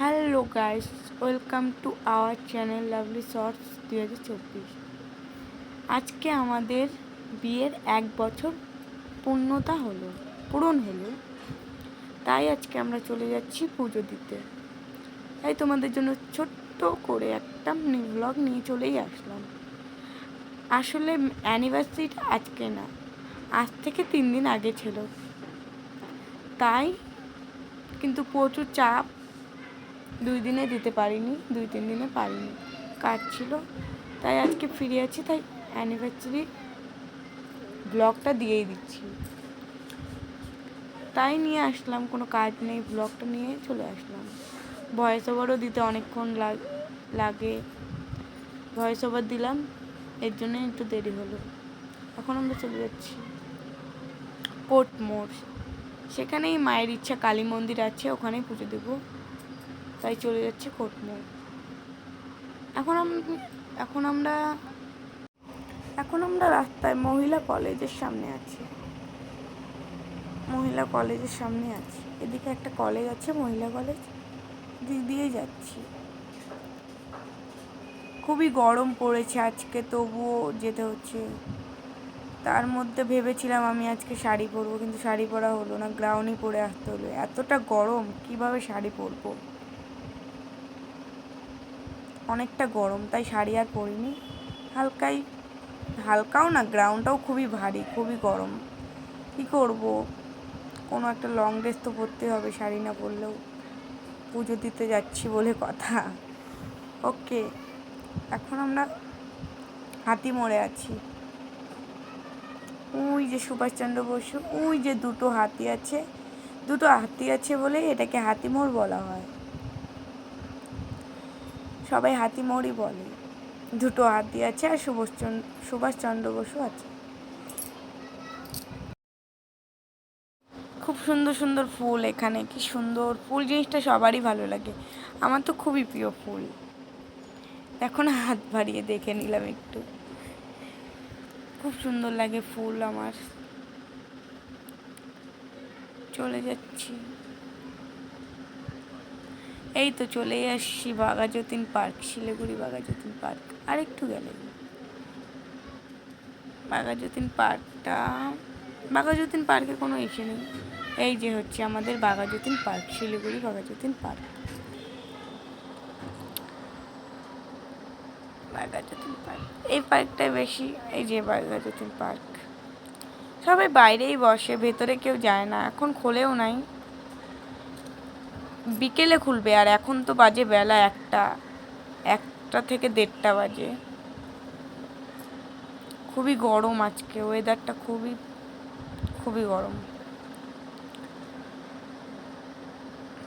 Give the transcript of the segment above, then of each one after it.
Hello guys welcome to our channel lovely shorts দু হাজার চব্বিশ। আজকে আমাদের বিয়ের এক বছর পূর্ণতা হলো, পূরণ হলো। তাই আজকে আমরা চলে যাচ্ছি পুজো দিতে। তাই তোমাদের জন্য ছোট্ট করে একটা ব্লগ নিয়ে চলেই আসলাম। আসলে অ্যানিভার্সারিটা আজকে না, আজ থেকে তিন দিন আগে ছিল। তাই কিন্তু প্রচুর চাপ দুই দিনে দিতে পারিনি, দুই তিন দিনে পারিনি। কাজ ছিল, তাই আজকে ফিরে আছি, তাই অ্যানিভার্সারি ব্লগটা দিয়েই দিচ্ছি। তাই নিয়ে আসলাম, কোনো কাজ নেই, ব্লগটা নিয়ে চলে আসলাম। ভয়েস ওভারও দিতে অনেকক্ষণ লাগ- ভয়েস ওভার দিলাম, এর জন্য একটু দেরি হলো। এখন আমরা চলে যাচ্ছি কোর্ট মোড় সেখানেই মায়ের ইচ্ছা কালী মন্দির আছে, ওখানেই পুজো দেবো। তাই চলে যাচ্ছে কোটমোড় এখন এখন আমরা এখন আমরা রাস্তায় মহিলা কলেজের সামনে আছি। মহিলা কলেজের সামনে আছি। এদিকে একটা কলেজ আছে, মহিলা কলেজ। দিক দিয়ে যাচ্ছি। খুবই গরম পড়েছে আজকে, তবুও যেতে হচ্ছে। তার মধ্যে ভেবেছিলাম আমি আজকে শাড়ি পরবো, কিন্তু শাড়ি পরা হলো না গ্রাউন্ডই পরে আসতে হলো। এতটা গরম, কীভাবে শাড়ি পরবো? অনেকটা গরম, তাই শাড়ি আর পরিনি। হালকাই, হালকাও না গ্রাউন্ডটাও খুবই ভারী, খুবই গরম। কী করব? কোনো একটা লং ড্রেস তো পরতে হবে, শাড়ি না পরলেও পুজো দিতে যাচ্ছি বলে কথা। ওকে, এখন আমরা হাতি মোড়ে আছি। ওই যে সুভাষচন্দ্র বসু, ওই যে দুটো হাতি আছে। দুটো হাতি আছে বলে এটাকে হাতি মোড় বলা হয়। সবাই হাতি মোড়ই বলে। দুটো হাতি আছে আর সুভাষচন্দ্র সুভাষচন্দ্র বসু আছে। খুব সুন্দর সুন্দর ফুল এখানে, কি সুন্দর ফুল, জিনিসটা সবারই ভালো লাগে। আমার তো খুবই প্রিয় ফুল। এখন হাত বাড়িয়ে দেখে নিলাম একটু। খুব সুন্দর লাগে ফুল আমার। চলে যাচ্ছি। এই তো চলেই আসছি বাঘাযতীন পার্ক, শিলিগুড়ি বাঘাযতীন পার্ক। আর একটু গেলে। বাঘাযতীন পার্কটা, বাঘাযতীন পার্কে কোনো ইসে নেই। এই যে হচ্ছে আমাদের Baghajatin park, Siliguri Baghajatin park. Baghajatin park. এই পার্কটাই বেশি, এই যে বাঘাযতীন পার্ক। সবাই বাইরেই বসে, ভেতরে কেউ যায় না, এখন খোলেও নাই। বিকেলে খুলবে, আর এখন তো বাজে বেলা একটা একটা থেকে দেড়টা বাজে। খুবই গরম আজকে ওয়েদারটা খুবই খুবই গরম।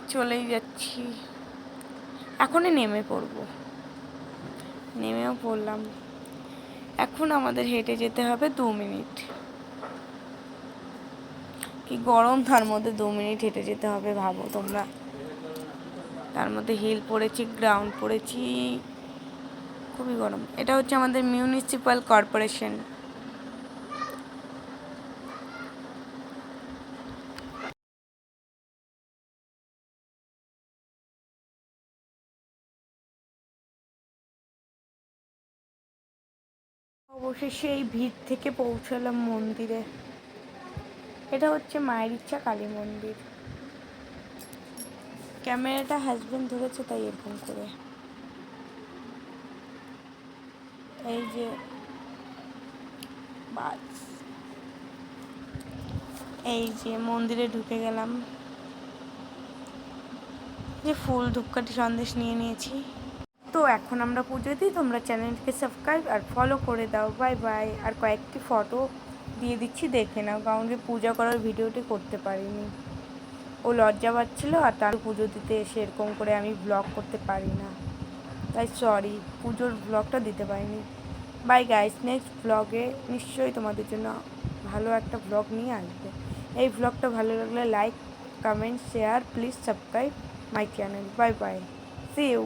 চলেই যাচ্ছি। এখনই নেমে পড়ব। নেমেও পড়লাম। এখন আমাদের হেঁটে যেতে হবে দু মিনিট। কি গরম, তার মধ্যে দু মিনিট হেঁটে যেতে হবে, ভাবো তোমরা। তার মধ্যে হিল পড়েছি গ্রাউন্ড পড়েছি, খুবই গরম। এটা হচ্ছে আমাদের মিউনিসিপ্যাল কর্পোরেশন অবশেষে এই ভিড় থেকে পৌঁছালাম মন্দিরে। এটা হচ্ছে মায়ের ইচ্ছা কালী মন্দির। ক্যামেরাটা হাজবেন্ড ধরেছে, তাই এরকম করে। এই যে এই যে, মন্দিরে ঢুকে গেলাম। যে ফুল ধূপকাঠি সন্দেশ নিয়ে নিয়েছি। তো এখন আমরা পুজো দিই, তোমরা চ্যানেলকে সাবস্ক্রাইব আর ফলো করে দাও। বাই বাই আর কয়েকটি ফটো দিয়ে দিচ্ছি, দেখে নাও। কারণ যে পূজা করার ভিডিওটি করতে পারিনি। ও লজ্জা পাচ্ছিলো আর তার পুজো দিতে এসে এরকম করে আমি ব্লগ করতে পারি না। তাই সরি পুজোর ব্লগটা দিতে পারিনি। বাই গাইস নেক্সট ব্লগে নিশ্চয়ই তোমাদের জন্য ভালো একটা ব্লগ নিয়ে আসবে। এই ব্লগটা ভালো লাগলে like comment share please subscribe my channel bye bye see you